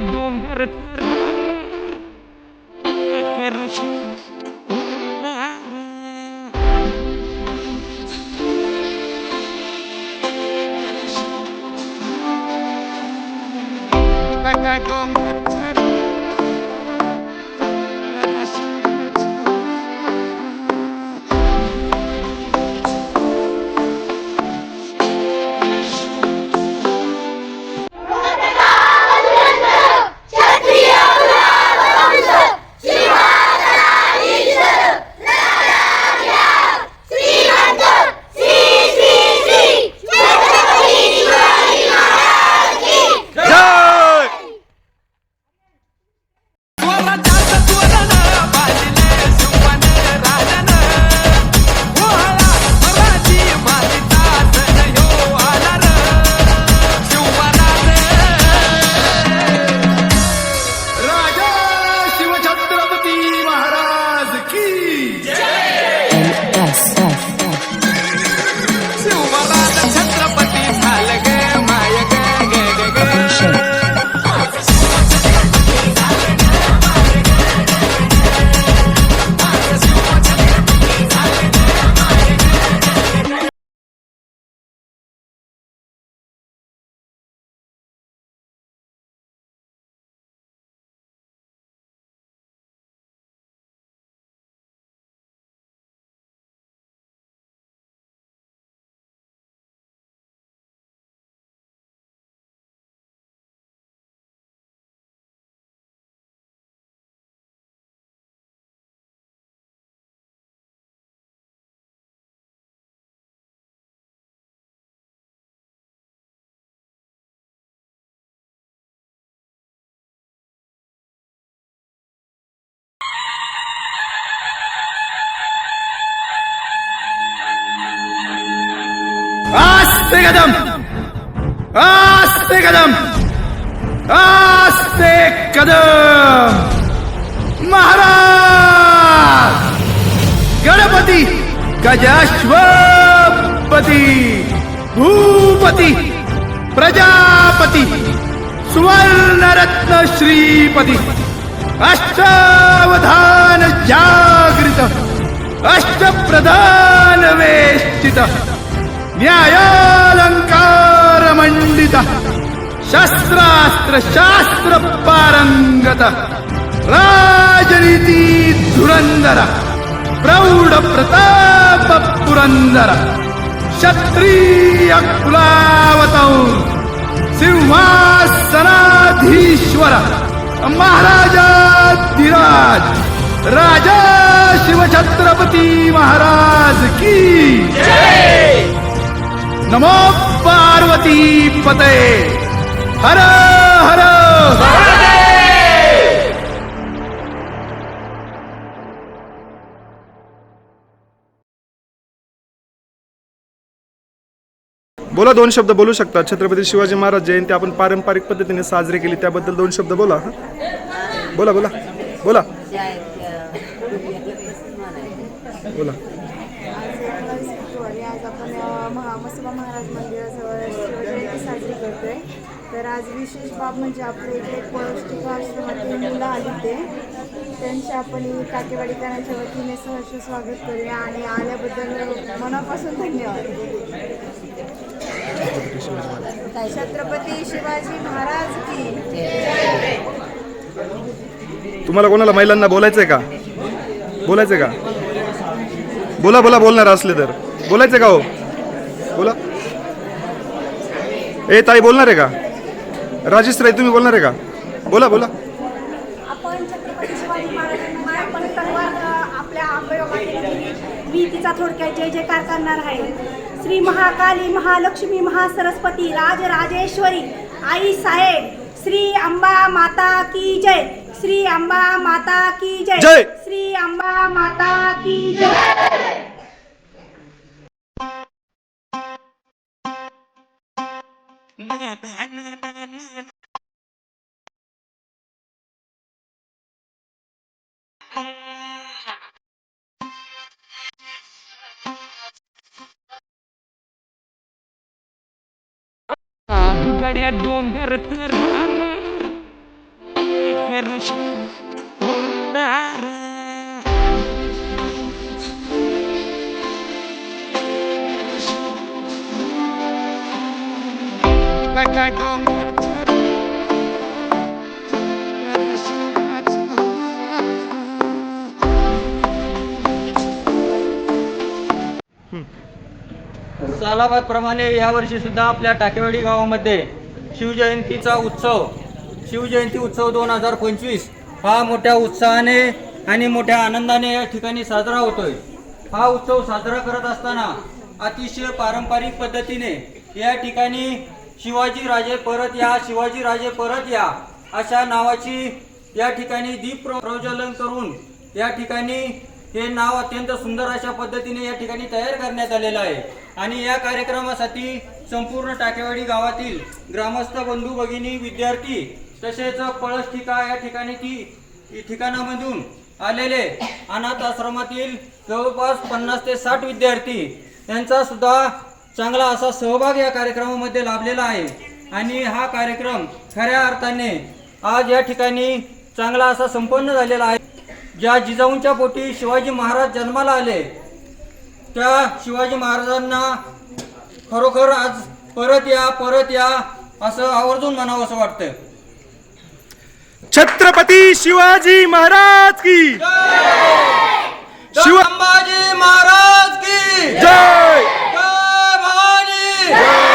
डोंगर राजा कदम। आस्ते कदम। आस्ते कदम। महाराज! गणपती गजाश्वपती भूपती प्रजापती सुवर्णरत्न श्रीपती अष्टावधान जागृत अष्टप्रधान वेष्टित। न्यायालंकार मंडित शस्त्रास्त्र शास्त्र पारंगत राजनीती धुरंदर प्रौढ प्रताप पुरंदर क्षत्रिय कुलावतौ सिंहासनाधीश्वर महाराजाधिराज राजा शिवछत्रपती महाराज की नमो पार्वती पते हर हर। बोला दोन शब्द बोलू शकता. छत्रपती शिवाजी महाराज जयंती आपण पारंपरिक पद्धतीने साजरी केली. त्याबद्दल दोन शब्द बोला हं? बोला बोला बोला. बोला आज एकोणावीस फेब्रुवारी आज आपण अ, महा मसोबा महाराज मंदिराजवळ शिवजयंती साजरी करतोय. तर आज विशेष बाब म्हणजे आपल्या इकडे पौष्टिक आश्रमातील मुलं आली ते. त्यांचे आपण टाकेवाडीकरांच्या वतीने सहर्ष स्वागत करूया आणि आल्याबद्दल मनापासून धन्यवाद. छत्रपती शिवाजी महाराज की तुम्हाला कोणाला महिलांना बोलायचंय का? बोलायचंय का? बोला बोला बोलणार असले तर. बोलायचंय का हो? बोला. ए ताई बोलणार आहे का? राजेश राय तुम्ही बोलणार आहे का? बोला बोला. आपण छत्रपती शिवाजी. मी तिचा थोडक्यात जय जयकार करणार आहे. श्री महाकाली महालक्ष्मी महासरस्वती राजराजेश्वरी आई साहेब श्री अंबा माता की जय श्री अंबा माता की जय जय. श्री अंबा माता की जय. Gadiya dongar ter, terus bundar. सालाबादप्रमाणे यावर्षी सुद्धा आपल्या टाकेवाडी गावामध्ये शिवजयंतीचा उत्सव शिवजयंती उत्सव दोन हजार पंचवीस हा मोठ्या उत्साहाने आणि मोठ्या आनंदाने या ठिकाणी साजरा होतोय. हा उत्सव साजरा करत असताना अतिशय पारंपरिक पद्धतीने या ठिकाणी शिवाजी राजे परत या शिवाजी राजे परत या अशा नावाची या ठिकाणी दीप प्रज्वलन करून या ठिकाणी हे नाव अत्यंत सुंदर अशा पद्धतीने या ठिकाणी तयार करण्यात आलेलं आहे. आणि या कार्यक्रमासाठी संपूर्ण टाकेवाडी गावातील ग्रामस्थ बंधू भगिनी विद्यार्थी तसेच पळस ठिका या ठिकाणी ती ठिकाणामधून आलेले अनाथ आश्रमातील जवळपास पन्नास ते साठ विद्यार्थी यांचा सुद्धा चांगला असा सहभाग या कार्यक्रमामध्ये लाभलेला आहे. आणि हा कार्यक्रम खऱ्या अर्थाने आज या ठिकाणी चांगला असा संपन्न झालेला आहे. ज्या जिजाऊंच्या पोटी शिवाजी महाराज जन्माला आले त्या शिवाजी महाराजांना खरोखर आज परत या परत या असं आवर्जून म्हणावं असं वाटतं छत्रपती शिवाजी महाराज की शिव संभाजी महाराज की जय! জয়